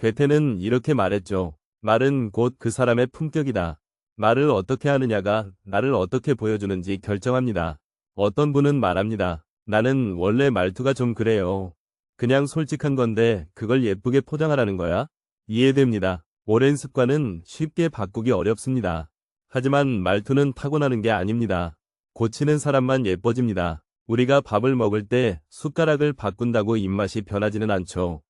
괴테는 이렇게 말했죠. 말은 곧 그 사람의 품격이다. 말을 어떻게 하느냐가 나를 어떻게 보여주는지 결정합니다. 어떤 분은 말합니다. 나는 원래 말투가 좀 그래요. 그냥 솔직한 건데 그걸 예쁘게 포장하라는 거야? 이해됩니다. 오랜 습관은 쉽게 바꾸기 어렵습니다. 하지만 말투는 타고나는 게 아닙니다. 고치는 사람만 예뻐집니다. 우리가 밥을 먹을 때 숟가락을 바꾼다고 입맛이 변하지는 않죠.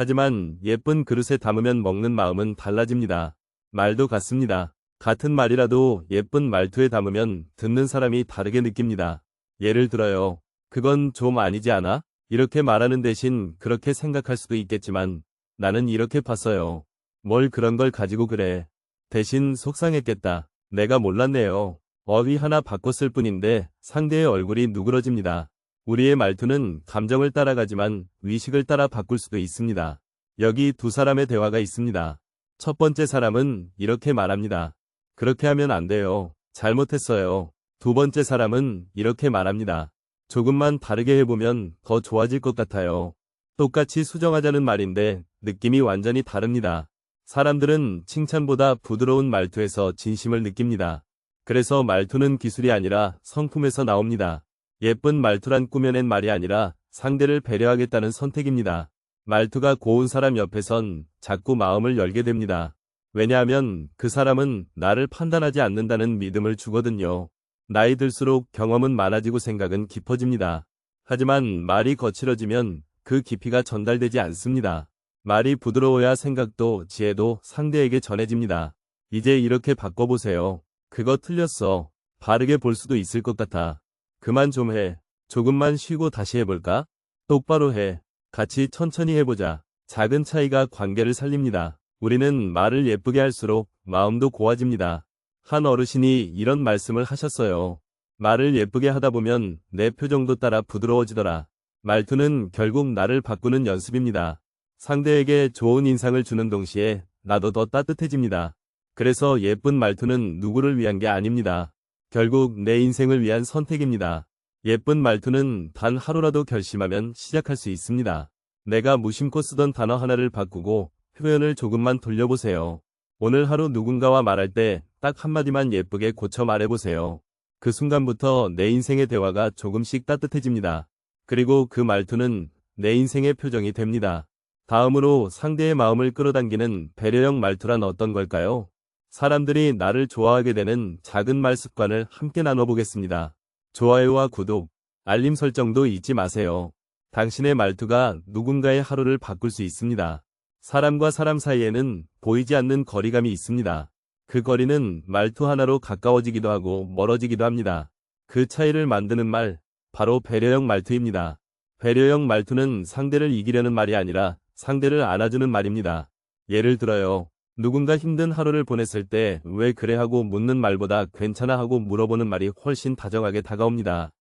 하지만 예쁜 그릇에 담으면 먹는 마음은 달라집니다. 말도 같습니다. 같은 말이라도 예쁜 말투에 담으면 듣는 사람이 다르게 느낍니다. 예를 들어요. 그건 좀 아니지 않아? 이렇게 말하는 대신 그렇게 생각할 수도 있겠지만 나는 이렇게 봤어요. 뭘 그런 걸 가지고 그래. 대신 속상했겠다. 내가 몰랐네요. 어휘 하나 바꿨을 뿐인데 상대의 얼굴이 누그러집니다. 우리의 말투는 감정을 따라가지만 위식을 따라 바꿀 수도 있습니다. 여기 두 사람의 대화가 있습니다. 첫 번째 사람은 이렇게 말합니다. 그렇게 하면 안 돼요. 잘못했어요. 두 번째 사람은 이렇게 말합니다. 조금만 다르게 해보면 더 좋아질 것 같아요. 똑같이 수정하자는 말인데 느낌이 완전히 다릅니다. 사람들은 칭찬보다 부드러운 말투에서 진심을 느낍니다. 그래서 말투는 기술이 아니라 성품에서 나옵니다. 예쁜 말투란 꾸며낸 말이 아니라 상대를 배려하겠다는 선택입니다. 말투가 고운 사람 옆에선 자꾸 마음을 열게 됩니다. 왜냐하면 그 사람은 나를 판단하지 않는다는 믿음을 주거든요. 나이 들수록 경험은 많아지고 생각은 깊어집니다. 하지만 말이 거칠어지면 그 깊이가 전달되지 않습니다. 말이 부드러워야 생각도 지혜도 상대에게 전해집니다. 이제 이렇게 바꿔보세요. 그거 틀렸어. 바르게 볼 수도 있을 것 같아. 그만 좀 해. 조금만 쉬고 다시 해볼까? 똑바로 해. 같이 천천히 해보자. 작은 차이가 관계를 살립니다. 우리는 말을 예쁘게 할수록 마음도 고와집니다. 한 어르신이 이런 말씀을 하셨어요. 말을 예쁘게 하다 보면 내 표정도 따라 부드러워지더라. 말투는 결국 나를 바꾸는 연습입니다. 상대에게 좋은 인상을 주는 동시에 나도 더 따뜻해집니다. 그래서 예쁜 말투는 누구를 위한 게 아닙니다. 결국 내 인생을 위한 선택입니다. 예쁜 말투는 단 하루라도 결심하면 시작할 수 있습니다. 내가 무심코 쓰던 단어 하나를 바꾸고 표현을 조금만 돌려보세요. 오늘 하루 누군가와 말할 때 딱 한마디만 예쁘게 고쳐 말해보세요. 그 순간부터 내 인생의 대화가 조금씩 따뜻해집니다. 그리고 그 말투는 내 인생의 표정이 됩니다. 다음으로 상대의 마음을 끌어당기는 배려형 말투란 어떤 걸까요? 사람들이 나를 좋아하게 되는 작은 말 습관을 함께 나눠보겠습니다. 좋아요와 구독, 알림 설정도 잊지 마세요. 당신의 말투가 누군가의 하루를 바꿀 수 있습니다. 사람과 사람 사이에는 보이지 않는 거리감이 있습니다. 그 거리는 말투 하나로 가까워지기도 하고 멀어지기도 합니다. 그 차이를 만드는 말, 바로 배려형 말투입니다. 배려형 말투는 상대를 이기려는 말이 아니라 상대를 안아주는 말입니다. 예를 들어요. 누군가 힘든 하루를 보냈을 때 왜 그래 하고 묻는 말보다 괜찮아 하고 물어보는 말이 훨씬 다정하게 다가옵니다.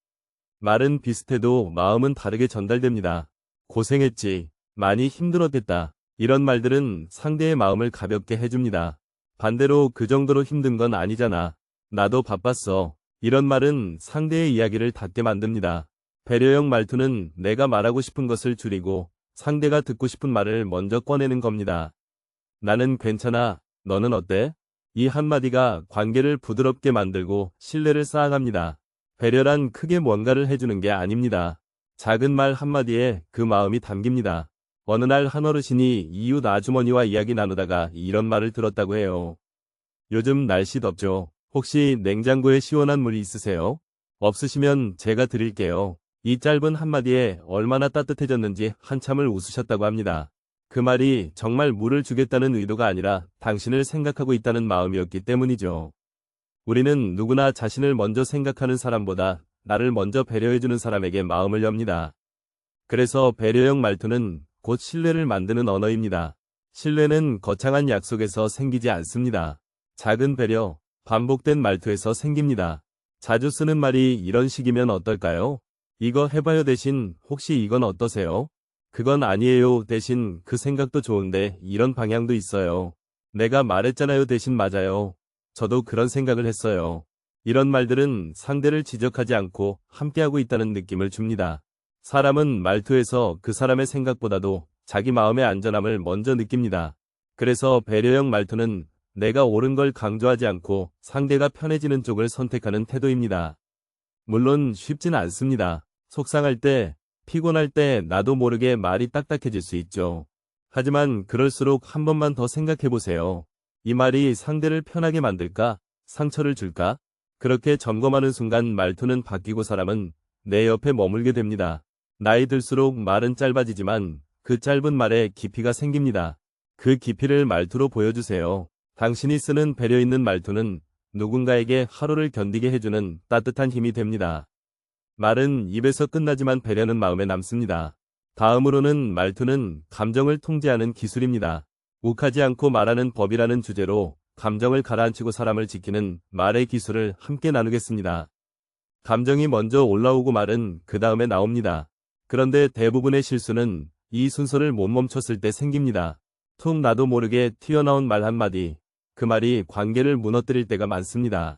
말은 비슷해도 마음은 다르게 전달됩니다. 고생했지. 많이 힘들었겠다. 이런 말들은 상대의 마음을 가볍게 해줍니다. 반대로 그 정도로 힘든 건 아니잖아. 나도 바빴어. 이런 말은 상대의 이야기를 닫게 만듭니다. 배려형 말투는 내가 말하고 싶은 것을 줄이고 상대가 듣고 싶은 말을 먼저 꺼내는 겁니다. 나는 괜찮아. 너는 어때? 이 한마디가 관계를 부드럽게 만들고 신뢰를 쌓아갑니다. 배려란 크게 뭔가를 해주는 게 아닙니다. 작은 말 한마디에 그 마음이 담깁니다. 어느 날 한 어르신이 이웃 아주머니와 이야기 나누다가 이런 말을 들었다고 해요. 요즘 날씨 덥죠. 혹시 냉장고에 시원한 물이 있으세요? 없으시면 제가 드릴게요. 이 짧은 한마디에 얼마나 따뜻해졌는지 한참을 웃으셨다고 합니다. 그 말이 정말 물을 주겠다는 의도가 아니라 당신을 생각하고 있다는 마음이었기 때문이죠. 우리는 누구나 자신을 먼저 생각하는 사람보다 나를 먼저 배려해주는 사람에게 마음을 엽니다. 그래서 배려형 말투는 곧 신뢰를 만드는 언어입니다. 신뢰는 거창한 약속에서 생기지 않습니다. 작은 배려, 반복된 말투에서 생깁니다. 자주 쓰는 말이 이런 식이면 어떨까요? 이거 해봐요 대신 혹시 이건 어떠세요? 그건 아니에요 대신 그 생각도 좋은데 이런 방향도 있어요. 내가 말했잖아요 대신 맞아요. 저도 그런 생각을 했어요. 이런 말들은 상대를 지적하지 않고 함께하고 있다는 느낌을 줍니다. 사람은 말투에서 그 사람의 생각보다도 자기 마음의 안전함을 먼저 느낍니다. 그래서 배려형 말투는 내가 옳은 걸 강조하지 않고 상대가 편해지는 쪽을 선택하는 태도입니다. 물론 쉽진 않습니다. 속상할 때, 피곤할 때 나도 모르게 말이 딱딱해질 수 있죠. 하지만 그럴수록 한 번만 더 생각해 보세요. 이 말이 상대를 편하게 만들까? 상처를 줄까? 그렇게 점검하는 순간 말투는 바뀌고 사람은 내 옆에 머물게 됩니다. 나이 들수록 말은 짧아지지만 그 짧은 말에 깊이가 생깁니다. 그 깊이를 말투로 보여주세요. 당신이 쓰는 배려 있는 말투는 누군가에게 하루를 견디게 해주는 따뜻한 힘이 됩니다. 말은 입에서 끝나지만 배려는 마음에 남습니다. 다음으로는 말투는 감정을 통제하는 기술입니다. 욱하지 않고 말하는 법이라는 주제로 감정을 가라앉히고 사람을 지키는 말의 기술을 함께 나누겠습니다. 감정이 먼저 올라오고 말은 그 다음에 나옵니다. 그런데 대부분의 실수는 이 순서를 못 멈췄을 때 생깁니다. 툭 나도 모르게 튀어나온 말 한마디, 그 말이 관계를 무너뜨릴 때가 많습니다.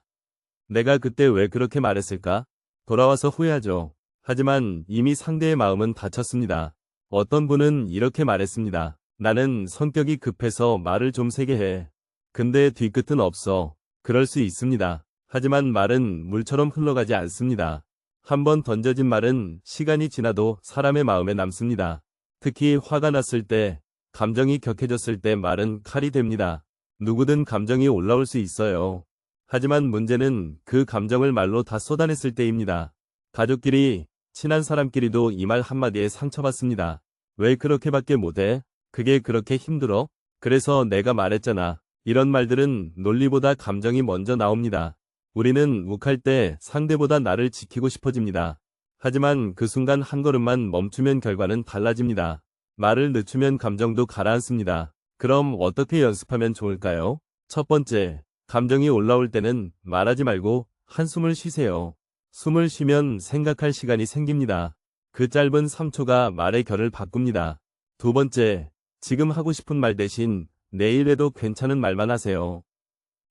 내가 그때 왜 그렇게 말했을까? 돌아와서 후회하죠. 하지만 이미 상대의 마음은 다쳤습니다. 어떤 분은 이렇게 말했습니다. 나는 성격이 급해서 말을 좀 세게 해. 근데 뒤끝은 없어. 그럴 수 있습니다. 하지만 말은 물처럼 흘러가지 않습니다. 한번 던져진 말은 시간이 지나도 사람의 마음에 남습니다. 특히 화가 났을 때, 감정이 격해졌을 때 말은 칼이 됩니다. 누구든 감정이 올라올 수 있어요. 하지만 문제는 그 감정을 말로 다 쏟아냈을 때입니다. 가족끼리, 친한 사람끼리도 이 말 한마디에 상처받습니다. 왜 그렇게밖에 못해? 그게 그렇게 힘들어? 그래서 내가 말했잖아. 이런 말들은 논리보다 감정이 먼저 나옵니다. 우리는 욱할 때 상대보다 나를 지키고 싶어집니다. 하지만 그 순간 한 걸음만 멈추면 결과는 달라집니다. 말을 늦추면 감정도 가라앉습니다. 그럼 어떻게 연습하면 좋을까요? 첫 번째, 감정이 올라올 때는 말하지 말고 한숨을 쉬세요. 숨을 쉬면 생각할 시간이 생깁니다. 그 짧은 3초가 말의 결을 바꿉니다. 두 번째, 지금 하고 싶은 말 대신 내일 해도 괜찮은 말만 하세요.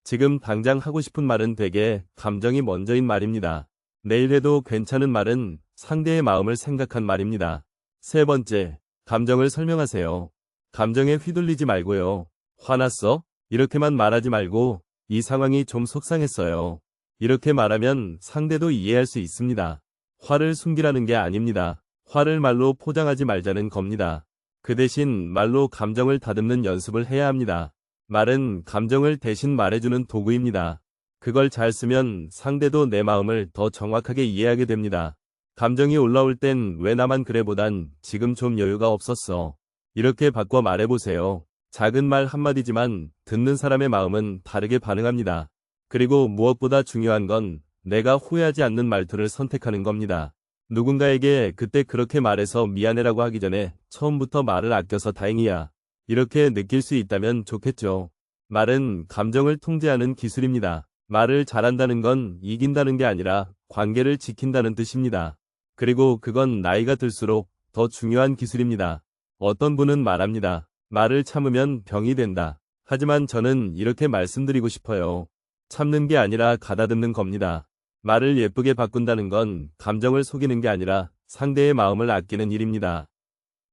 지금 당장 하고 싶은 말은 되게 감정이 먼저인 말입니다. 내일 해도 괜찮은 말은 상대의 마음을 생각한 말입니다. 세 번째, 감정을 설명하세요. 감정에 휘둘리지 말고요. 화났어? 이렇게만 말하지 말고 이 상황이 좀 속상했어요. 이렇게 말하면 상대도 이해할 수 있습니다. 화를 숨기라는 게 아닙니다. 화를 말로 포장하지 말자는 겁니다. 그 대신 말로 감정을 다듬는 연습을 해야 합니다. 말은 감정을 대신 말해주는 도구입니다. 그걸 잘 쓰면 상대도 내 마음을 더 정확하게 이해하게 됩니다. 감정이 올라올 땐 왜 나만 그래보단 지금 좀 여유가 없었어. 이렇게 바꿔 말해보세요. 작은 말 한마디지만 듣는 사람의 마음은 다르게 반응합니다. 그리고 무엇보다 중요한 건 내가 후회하지 않는 말투를 선택하는 겁니다. 누군가에게 그때 그렇게 말해서 미안해라고 하기 전에 처음부터 말을 아껴서 다행이야. 이렇게 느낄 수 있다면 좋겠죠. 말은 감정을 통제하는 기술입니다. 말을 잘한다는 건 이긴다는 게 아니라 관계를 지킨다는 뜻입니다. 그리고 그건 나이가 들수록 더 중요한 기술입니다. 어떤 분은 말합니다. 말을 참으면 병이 된다. 하지만 저는 이렇게 말씀드리고 싶어요. 참는 게 아니라 가다듬는 겁니다. 말을 예쁘게 바꾼다는 건 감정을 속이는 게 아니라 상대의 마음을 아끼는 일입니다.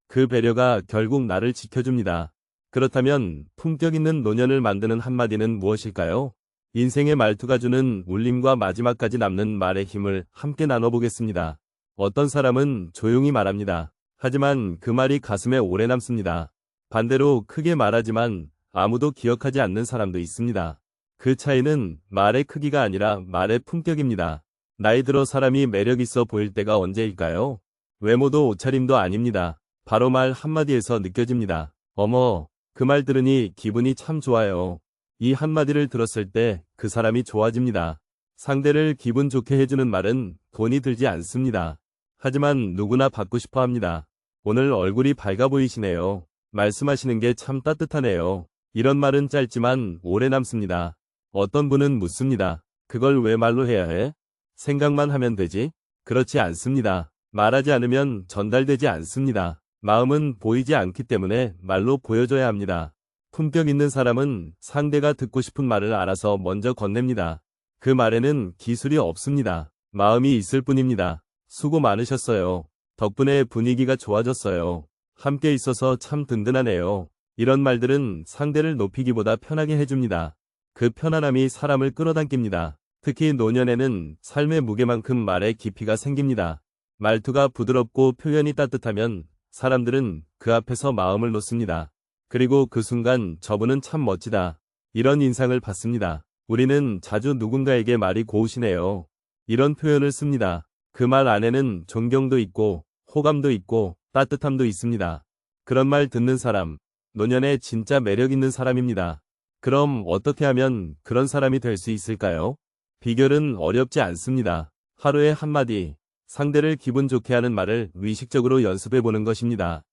그 배려가 결국 나를 지켜줍니다. 그렇다면 품격 있는 노년을 만드는 한마디는 무엇일까요? 인생의 말투가 주는 울림과 마지막까지 남는 말의 힘을 함께 나눠보겠습니다. 어떤 사람은 조용히 말합니다. 하지만 그 말이 가슴에 오래 남습니다. 반대로 크게 말하지만 아무도 기억하지 않는 사람도 있습니다. 그 차이는 말의 크기가 아니라 말의 품격입니다. 나이 들어 사람이 매력 있어 보일 때가 언제일까요? 외모도 옷차림도 아닙니다. 바로 말 한마디에서 느껴집니다. 어머, 그 말 들으니 기분이 참 좋아요. 이 한마디를 들었을 때 그 사람이 좋아집니다. 상대를 기분 좋게 해주는 말은 돈이 들지 않습니다. 하지만 누구나 받고 싶어 합니다. 오늘 얼굴이 밝아 보이시네요. 말씀하시는 게 참 따뜻하네요. 이런 말은 짧지만 오래 남습니다. 어떤 분은 묻습니다. 그걸 왜 말로 해야 해? 생각만 하면 되지? 그렇지 않습니다. 말하지 않으면 전달되지 않습니다. 마음은 보이지 않기 때문에 말로 보여줘야 합니다. 품격 있는 사람은 상대가 듣고 싶은 말을 알아서 먼저 건넵니다. 그 말에는 기술이 없습니다. 마음이 있을 뿐입니다. 수고 많으셨어요. 덕분에 분위기가 좋아졌어요. 함께 있어서 참 든든하네요. 이런 말들은 상대를 높이기보다 편하게 해줍니다. 그 편안함이 사람을 끌어당깁니다. 특히 노년에는 삶의 무게만큼 말에 깊이가 생깁니다. 말투가 부드럽고 표현이 따뜻하면 사람들은 그 앞에서 마음을 놓습니다. 그리고 그 순간 저분은 참 멋지다. 이런 인상을 받습니다. 우리는 자주 누군가에게 말이 고우시네요. 이런 표현을 씁니다. 그 말 안에는 존경도 있고 호감도 있고 따뜻함도 있습니다. 그런 말 듣는 사람, 노년에 진짜 매력 있는 사람입니다. 그럼 어떻게 하면 그런 사람이 될 수 있을까요? 비결은 어렵지 않습니다. 하루에 한마디, 상대를 기분 좋게 하는 말을 의식적으로 연습해 보는 것입니다.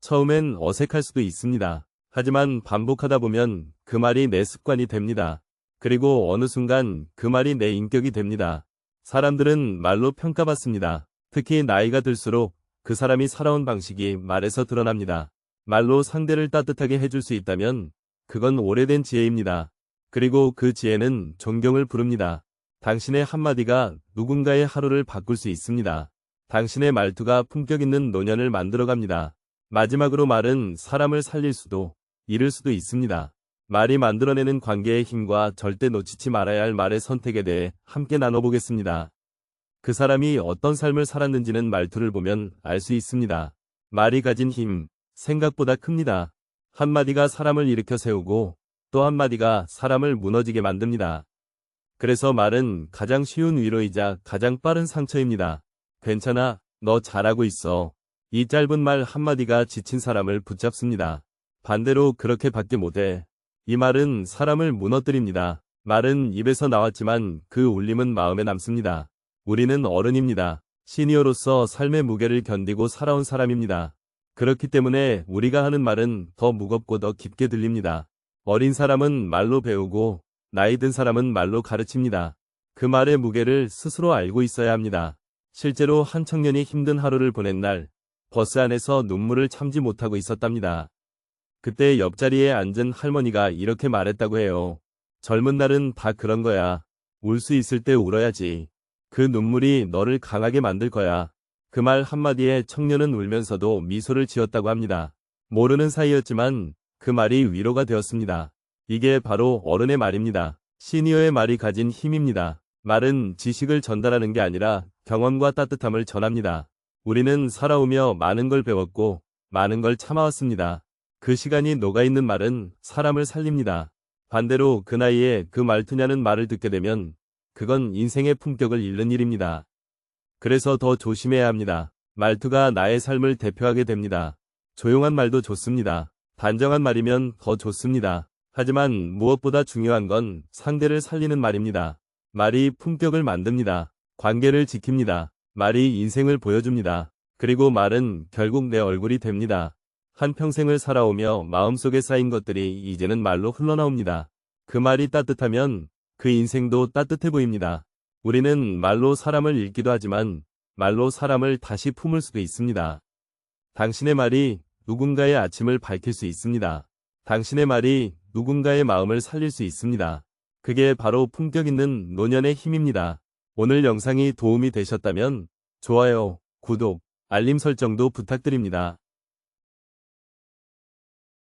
처음엔 어색할 수도 있습니다. 하지만 반복하다 보면 그 말이 내 습관이 됩니다. 그리고 어느 순간 그 말이 내 인격이 됩니다. 사람들은 말로 평가받습니다. 특히 나이가 들수록 그 사람이 살아온 방식이 말에서 드러납니다. 말로 상대를 따뜻하게 해줄 수 있다면 그건 오래된 지혜입니다. 그리고 그 지혜는 존경을 부릅니다. 당신의 한마디가 누군가의 하루를 바꿀 수 있습니다. 당신의 말투가 품격 있는 노년을 만들어갑니다. 마지막으로 말은 사람을 살릴 수도 잃을 수도 있습니다. 말이 만들어내는 관계의 힘과 절대 놓치지 말아야 할 말의 선택에 대해 함께 나눠보겠습니다. 그 사람이 어떤 삶을 살았는지는 말투를 보면 알 수 있습니다. 말이 가진 힘, 생각보다 큽니다. 한마디가 사람을 일으켜 세우고 또 한마디가 사람을 무너지게 만듭니다. 그래서 말은 가장 쉬운 위로이자 가장 빠른 상처입니다. 괜찮아, 너 잘하고 있어. 이 짧은 말 한마디가 지친 사람을 붙잡습니다. 반대로 그렇게 밖에 못해. 이 말은 사람을 무너뜨립니다. 말은 입에서 나왔지만 그 울림은 마음에 남습니다. 우리는 어른입니다. 시니어로서 삶의 무게를 견디고 살아온 사람입니다. 그렇기 때문에 우리가 하는 말은 더 무겁고 더 깊게 들립니다. 어린 사람은 말로 배우고 나이 든 사람은 말로 가르칩니다. 그 말의 무게를 스스로 알고 있어야 합니다. 실제로 한 청년이 힘든 하루를 보낸 날 버스 안에서 눈물을 참지 못하고 있었답니다. 그때 옆자리에 앉은 할머니가 이렇게 말했다고 해요. 젊은 날은 다 그런 거야. 울 수 있을 때 울어야지. 그 눈물이 너를 강하게 만들 거야. 그 말 한마디에 청년은 울면서도 미소를 지었다고 합니다. 모르는 사이였지만 그 말이 위로가 되었습니다. 이게 바로 어른의 말입니다. 시니어의 말이 가진 힘입니다. 말은 지식을 전달하는 게 아니라 경험과 따뜻함을 전합니다. 우리는 살아오며 많은 걸 배웠고 많은 걸 참아왔습니다. 그 시간이 녹아있는 말은 사람을 살립니다. 반대로 그 나이에 그 말투냐는 말을 듣게 되면 그건 인생의 품격을 잃는 일입니다. 그래서 더 조심해야 합니다. 말투가 나의 삶을 대표하게 됩니다. 조용한 말도 좋습니다. 단정한 말이면 더 좋습니다. 하지만 무엇보다 중요한 건 상대를 살리는 말입니다. 말이 품격을 만듭니다. 관계를 지킵니다. 말이 인생을 보여줍니다. 그리고 말은 결국 내 얼굴이 됩니다. 한평생을 살아오며 마음속에 쌓인 것들이 이제는 말로 흘러나옵니다. 그 말이 따뜻하면 그 인생도 따뜻해 보입니다. 우리는 말로 사람을 읽기도 하지만 말로 사람을 다시 품을 수도 있습니다. 당신의 말이 누군가의 아침을 밝힐 수 있습니다. 당신의 말이 누군가의 마음을 살릴 수 있습니다. 그게 바로 품격 있는 노년의 힘입니다. 오늘 영상이 도움이 되셨다면 좋아요, 구독, 알림 설정도 부탁드립니다.